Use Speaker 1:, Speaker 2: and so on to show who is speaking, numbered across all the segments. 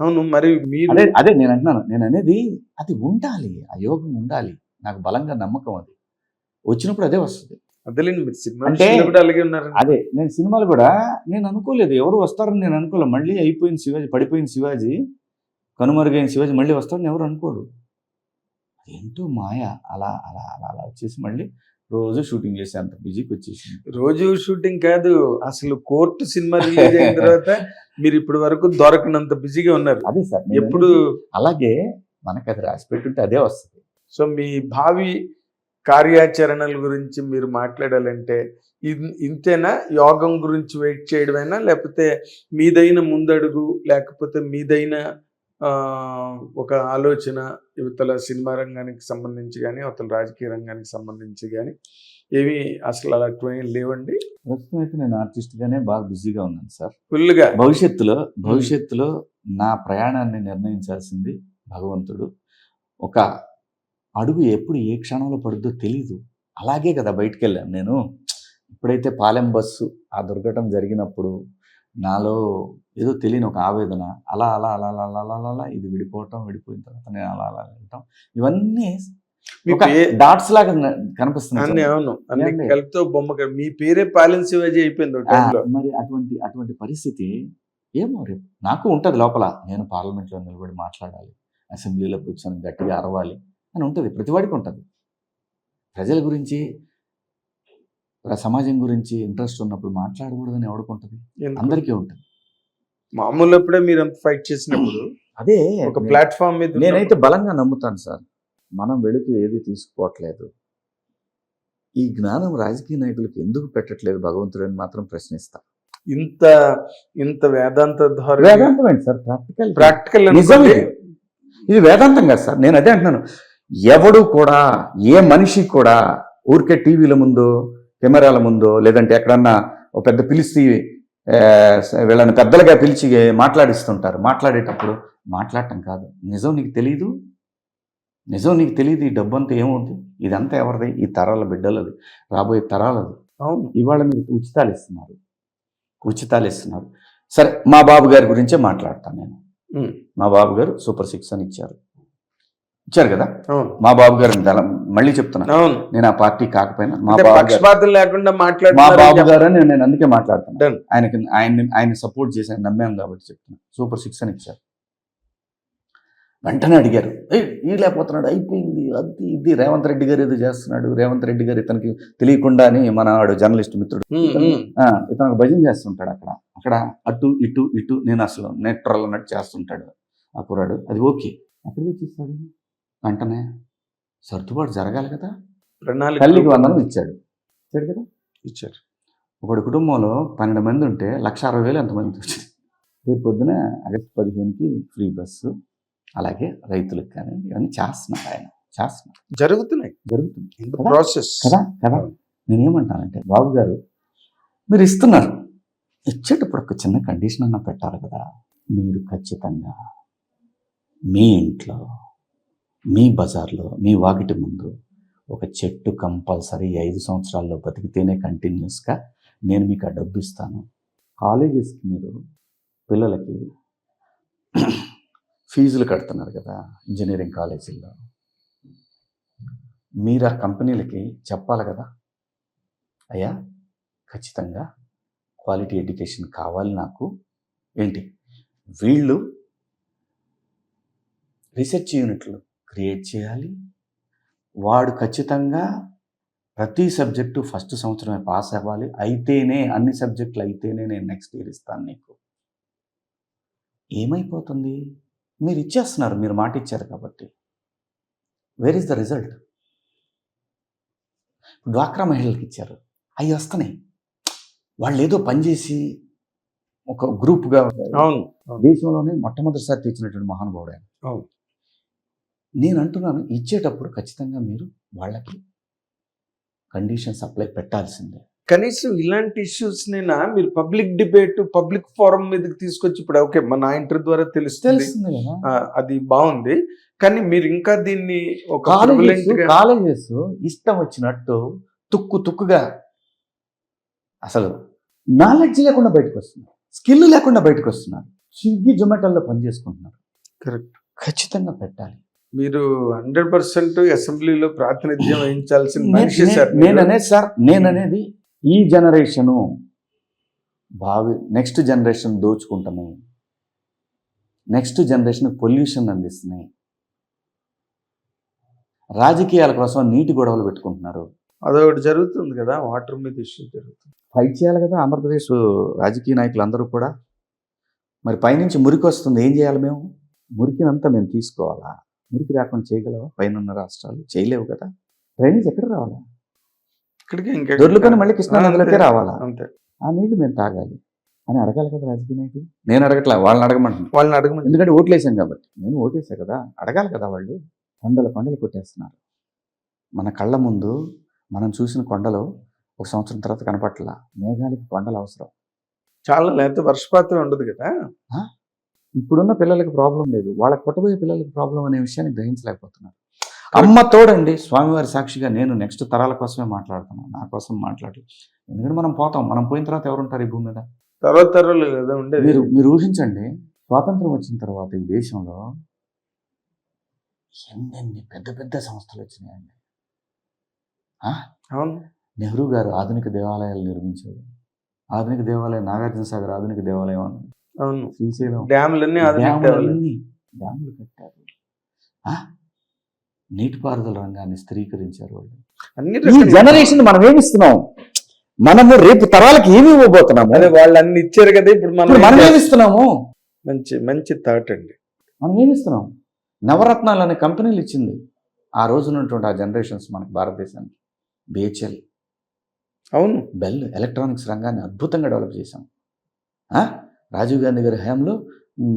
Speaker 1: అవును మరి మీరు
Speaker 2: అదే నేను అంటున్నాను నేను అనేది అది ఉండాలి ఆ యోగం ఉండాలి. నాకు బలంగా నమ్మకం అది. వచ్చినప్పుడు అదే వస్తుంది.
Speaker 1: అదేలేండి మీరు సినిమా
Speaker 2: అంటే-
Speaker 1: విషయంలో కూడా అలాగే ఉన్నారు.
Speaker 2: అదే నేను సినిమాలు కూడా నేను అనుకోలేదు. ఎవరు వస్తారని నేను అనుకోలేదు. మళ్ళీ అయిపోయిన శివాజీ పడిపోయిన శివాజీ కనుమరుగైన శివాజీ మళ్ళీ వస్తారని ఎవరు అనుకోడు ఏంటో మాయ. అలా అలా అలా అలా వచ్చేసి మళ్ళీ రోజు షూటింగ్ చేసే అంత బిజీకి వచ్చేసింది.
Speaker 1: రోజు షూటింగ్ కాదు అసలు కోర్టు సినిమా రిలీజ్ అయిన తర్వాత మీరు ఇప్పటి వరకు దొరకనంత బిజీగా ఉన్నారు.
Speaker 2: అదే సార్
Speaker 1: ఎప్పుడు?
Speaker 2: అలాగే మనకు అది రాసి పెట్టుంటే అదే వస్తుంది.
Speaker 1: సో మీ భావి కార్యాచరణల గురించి మీరు మాట్లాడాలంటే ఇంతేనా? యోగం గురించి వెయిట్ చేయడమేనా? లేకపోతే మీదైన ముందడుగు లేకపోతే మీదైన ఒక ఆలోచన యువతల సినిమా రంగానికి సంబంధించి కానీ అవతల రాజకీయ రంగానికి సంబంధించి కానీ ఏవి అసలు అలాంటివి లేవండి?
Speaker 2: ప్రస్తుతం అయితే నేను ఆర్టిస్ట్ గానే బాగా బిజీగా ఉన్నాను సార్
Speaker 1: ఫుల్గా
Speaker 2: భవిష్యత్తులో భవిష్యత్తులో నా ప్రయాణాన్ని నిర్ణయించాల్సింది భగవంతుడు. ఒక అడుగు ఎప్పుడు ఏ క్షణంలో పడుద్దో తెలీదు. అలాగే కదా బయటికి వెళ్ళాను నేను. ఇప్పుడైతే పాలెం బస్సు ఆ దుర్ఘటన జరిగినప్పుడు నాలో ఏదో తెలియని ఒక ఆవేదన. అలా అలా అలా అలా అలా అలా అలా ఇది విడిపోవటం విడిపోయిన తర్వాత నేను అలా అలా వెళ్ళటం ఇవన్నీ డాట్స్ లాగా సార్.
Speaker 1: అవును? కలిపితో బొమ్మ మీ పేరే పాలెన్ శివాజీ అయిపోయింది
Speaker 2: మరి అటువంటి అటువంటి పరిస్థితి ఏమో రేపు. నాకు ఉంటుంది లోపల. నేను పార్లమెంట్లో నిలబడి మాట్లాడాలి. అసెంబ్లీలో కూర్చొని గట్టిగా అరవాలి అని ఉంటుంది. ప్రతివాడికి ఉంటుంది. ప్రజల గురించి సమాజం గురించి ఇంట్రెస్ట్ ఉన్నప్పుడు మాట్లాడకూడదని ఎవడుకుంటుంది? అందరికీ ఉంటుంది.
Speaker 1: మామూలు అప్పుడే మీరు ఫైట్ చేసినప్పుడు
Speaker 2: అదే
Speaker 1: ఒక ప్లాట్ఫామ్ మీద
Speaker 2: నేనైతే బలంగా నమ్ముతాను సార్. మనం వెళుతూ ఏది తీసుకోవట్లేదు. ఈ జ్ఞానం రాజకీయ నాయకులకు ఎందుకు పెట్టట్లేదు భగవంతుడు అని మాత్రం ప్రశ్నిస్తా.
Speaker 1: ఇంత ఇంత వేదాంత ధోరణి
Speaker 2: వేదాంతం ఏంటి సార్? ప్రాక్టికల్
Speaker 1: ప్రాక్టికల్
Speaker 2: నిజం ఇది ఇది వేదాంతం కాదు సార్. నేను అదే అంటున్నాను. ఎవడు కూడా ఏ మనిషి కూడా ఊరికే టీవీల ముందు కెమెరాల ముందు లేదంటే ఎక్కడన్నా ఒక పెద్ద పిలిచి వీళ్ళని పెద్దలుగా పిలిచి మాట్లాడిస్తుంటారు. మాట్లాడేటప్పుడు మాట్లాడటం కాదు. నిజం నీకు తెలీదు? నిజం నీకు తెలియదు ఈ డబ్బు అంతా ఏమవుతుంది ఇదంతా ఎవరిది? ఈ తరాల బిడ్డలది. రాబోయే తరాలది.
Speaker 1: అవును.
Speaker 2: ఇవాళ మీరు ఉచితాలు ఇస్తున్నారు. ఉచితాలు ఇస్తున్నారు. సరే మా బాబు గారి గురించే మాట్లాడతాను నేను. మా బాబు గారు సూపర్ సిక్స్ అని ఇచ్చారు. ఇచ్చారు కదా? మా బాబు గారు మళ్ళీ చెప్తున్నా. నేను ఆ పార్టీ కాకపోయినా మా బాబు
Speaker 1: లేకుండా
Speaker 2: మా
Speaker 1: మాట్లాడుతున్నారు
Speaker 2: బాబు గారు అని నేను అందుకే మాట్లాడుతాను
Speaker 1: Done.
Speaker 2: ఆయనకి ఆయన ఆయన సపోర్ట్ చేసి ఆయన నమ్మాను కాబట్టి చెప్తున్నా. సూపర్ సిక్స్ అని ఇచ్చారు. వెంటనే అడిగారు. ఏ ఈ లేకపోతున్నాడు అయిపోయింది అది ఇది. రేవంత్ రెడ్డి గారు ఏదో చేస్తున్నాడు. రేవంత్ రెడ్డి గారు ఇతనికి తెలియకుండా అని మన వాడు జర్నలిస్ట్ మిత్రుడు. ఇతను భజన చేస్తుంటాడు అక్కడ. అక్కడ అటు ఇటు ఇటు నేను అసలు నెట్రల్ అన్నట్టు చేస్తుంటాడు ఆ కుర్రాడు. అది ఓకే. ఎక్కడ తెచ్చిస్తాడు? వెంటనే సర్దుబాటు జరగాలి కదా?
Speaker 1: ప్రణాళిక
Speaker 2: తల్లికి వందనం ఇచ్చాడు. ఇచ్చాడు కదా?
Speaker 1: ఇచ్చారు
Speaker 2: ఒకటి కుటుంబంలో పన్నెండు మంది ఉంటే లక్ష అరవై వేలు ఎంతమంది వచ్చింది? రేపు పొద్దున ఆగస్టు పదిహేనుకి ఫ్రీ బస్సు అలాగే రైతులకు కానీ ఇవన్నీ చేస్తున్నారు ఆయన. చేస్తున్నారు
Speaker 1: జరుగుతున్నాయి.
Speaker 2: జరుగుతుంది కదా?
Speaker 1: ప్రాసెస్
Speaker 2: కదా? కదా? నేనేమంటానంటే బాబు గారు మీరు ఇస్తున్నారు. ఇచ్చేటప్పుడు ఒక చిన్న కండిషన్ అన్న పెట్టాలి కదా? మీరు ఖచ్చితంగా మీ ఇంట్లో మీ బజార్లో మీ వాకిటి ముందు ఒక చెట్టు కంపల్సరీ ఐదు సంవత్సరాల్లో బతికితేనే కంటిన్యూస్గా నేను మీకు ఆ డబ్బు ఇస్తాను. కాలేజెస్కి మీరు పిల్లలకి ఫీజులు కడుతున్నారు కదా ఇంజనీరింగ్ కాలేజీల్లో. మీరు ఆ కంపెనీలకి చెప్పాలి కదా? అయ్యా ఖచ్చితంగా క్వాలిటీ ఎడ్యుకేషన్ కావాలి నాకు. ఏంటి? వీళ్ళు రీసెర్చ్ యూనిట్లు క్రియేట్ చేయాలి. వాడు ఖచ్చితంగా ప్రతి సబ్జెక్టు ఫస్ట్ సంవత్సరమే పాస్ అవ్వాలి. అయితేనే అన్ని సబ్జెక్టులు అయితేనే నేను నెక్స్ట్ ఇయర్ ఇస్తాను నీకు. ఏమైపోతుంది? మీరు ఇచ్చేస్తున్నారు మీరు మాట ఇచ్చారు కాబట్టి. వేర్ ఇస్ ద రిజల్ట్ డ్వాక్రా మహిళలకు ఇచ్చారు. అవి వస్తున్నాయి. వాళ్ళు ఏదో పనిచేసి ఒక గ్రూప్గా దేశంలోనే మొట్టమొదటిసారి తెచ్చినటువంటి మహానుభావుడు ఆయన. నేను అంటున్నాను ఇచ్చేటప్పుడు ఖచ్చితంగా మీరు వాళ్ళకి కండిషన్స్ అప్లై పెట్టాల్సిందే.
Speaker 1: కనీసం ఇలాంటి ఇష్యూస్ నైనా మీరు పబ్లిక్ డిబేట్ పబ్లిక్ ఫోరం మీదకి తీసుకొచ్చి ఇప్పుడు ఓకే మన ఇంటర్ ద్వారా తెలుస్తుంది.
Speaker 2: తెలుస్తుంది కదా.
Speaker 1: ఆ, అది బాగుంది. కానీ మీరు ఇంకా దీన్ని ఒక
Speaker 2: కాలేజెస్ ఇష్టం వచ్చినట్టు తుక్కు తుక్కుగా అసలు నాలెడ్జ్ లేకుండా బయటకు వస్తుంది స్కిల్ లేకుండా బయటకు వస్తున్నారు స్విగ్గీ జొమాటోలో పనిచేసుకుంటున్నారు.
Speaker 1: కరెక్ట్
Speaker 2: ఖచ్చితంగా పెట్టాలి.
Speaker 1: మీరు హండ్రెడ్ పర్సెంట్ అసెంబ్లీలో ప్రాతినిధ్యం వహించాల్సిన మనిషి సార్ మీరు.
Speaker 2: నేననేది సార్ నేననేది ఈ జనరేషను భావి నెక్స్ట్ జనరేషన్ దోచుకుంటున్నాయి. నెక్స్ట్ జనరేషన్ పొల్యూషన్ అందిస్తున్నాయి. రాజకీయాల కోసం నీటి గొడవలు పెట్టుకుంటున్నారు.
Speaker 1: అదొకటి జరుగుతుంది కదా వాటర్ మీద ఇష్యూ జరుగుతుంది.
Speaker 2: ఫైట్ చేయాలి కదా ఆంధ్రప్రదేశ్ రాజకీయ నాయకులు అందరూ కూడా. మరి పైనుంచి మురికి వస్తుంది ఏం చేయాలి మేము? మురికినంతా మేము తీసుకోవాలా? మురికి రాకుండా చేయగలవా? పైన రాష్ట్రాలు. చేయలేవు కదా. డ్రైనేజ్ ఎక్కడ రావాలా?
Speaker 1: ఇక్కడికి ఇంకా
Speaker 2: దొర్లుకొని మళ్ళీ కృష్ణా నదిలోకే రావాలా?
Speaker 1: అంతే.
Speaker 2: ఆ నీళ్ళు మేము తాగాలి. అని అడగాలి కదా రాజకీయ నాయకులు? నేను అడగట్లే వాళ్ళని అడగమంటున్నాను
Speaker 1: వాళ్ళని అడగమని
Speaker 2: ఎందుకంటే ఓట్లేసాం కాబట్టి. నేను ఓటేసా కదా? అడగాలి కదా వాళ్ళు? కొండలు కొండలు కొట్టేస్తున్నారు. మన కళ్ళ ముందు మనం చూసిన కొండలు ఒక సంవత్సరం తర్వాత కనపట్ల మేఘాలకి కొండలు అవసరం.
Speaker 1: చాలా లేకపోతే వర్షపాతం ఉండదు కదా?
Speaker 2: ఇప్పుడున్న పిల్లలకి ప్రాబ్లం లేదు. వాళ్ళకి పుట్టబోయే పిల్లలకి ప్రాబ్లం అనే విషయాన్ని గ్రహించలేకపోతున్నారు. అమ్మ తోడండి. స్వామివారి సాక్షిగా నేను నెక్స్ట్ తరాల కోసమే మాట్లాడుతున్నాను. నా కోసం మాట్లాడలేదు ఎందుకంటే మనం పోతాం. మనం పోయిన తర్వాత ఎవరుంటారు ఈ భూమి మీద?
Speaker 1: తర్వాత తరాలు కదా ఉండేది.
Speaker 2: మీరు మీరు ఊహించండి. స్వాతంత్రం వచ్చిన తర్వాత ఈ దేశంలో ఎన్నెన్ని పెద్ద పెద్ద సంస్థలు వచ్చినాయండి?
Speaker 1: అవును.
Speaker 2: నెహ్రూ గారు ఆధునిక దేవాలయాలు నిర్మించారు. ఆధునిక దేవాలయం నాగార్జున సాగర్ ఆధునిక దేవాలయం అన్నది.
Speaker 1: అవును.
Speaker 2: శ్రీశైలం.
Speaker 1: డ్యాములన్నీ డ్యాములు.
Speaker 2: డ్యాములన్నీ డ్యాములు కట్టారు? నీటిపారుదల రంగాన్ని స్థిరీకరించారు వాళ్ళు. ఈ జనరేషన్ మనం ఏమిస్తున్నాం? మనము రేపు తరాలకి ఏమి ఇవ్వబోతున్నాము?
Speaker 1: అదే వాళ్ళు అన్ని ఇచ్చారు కదా ఇప్పుడు మనం
Speaker 2: మనం? ఏమిస్తున్నాము?
Speaker 1: మంచి మంచి థాట్ అండి.
Speaker 2: మనం ఏమిస్తున్నాం నవరత్నాలు అనే కంపెనీలు ఇచ్చింది. ఆ రోజు ఉన్నటువంటి ఆ జనరేషన్స్ మనకి భారతదేశానికి. బిహెచ్ఎల్
Speaker 1: అవును.
Speaker 2: బెల్ ఎలక్ట్రానిక్స్ రంగాన్ని అద్భుతంగా డెవలప్ చేశాం. ఆ? రాజీవ్ గాంధీ గారి హయాంలో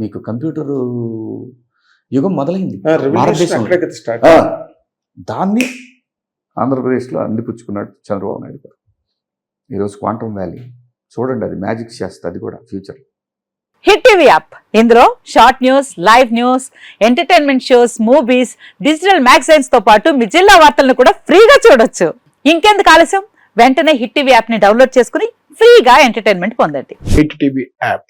Speaker 2: మీకు కంప్యూటర్ యుగం మొదలైంది. దాన్ని ఆంధ్రప్రదేశ్లో అందిపుచ్చుకున్నాడు చంద్రబాబు నాయుడు గారు. ఈరోజు క్వాంటమ్ వ్యాలీ. చూడండి అది మ్యాజిక్ చేస్తుంది అది కూడా ఫ్యూచర్.
Speaker 3: Hit TV app. ఇందులో short news live news entertainment shows movies digital మ్యాగజైన్స్తో పాటు మీ జిల్లా వార్తలను కూడా ఫ్రీగా చూడొచ్చు. ఇంకెందుకు ఆలస్యం? వెంటనే హిట్ టీవీ యాప్ని డౌన్లోడ్ చేసుకుని ఫ్రీగా ఎంటర్టైన్మెంట్ పొందండి.
Speaker 1: Hit TV app.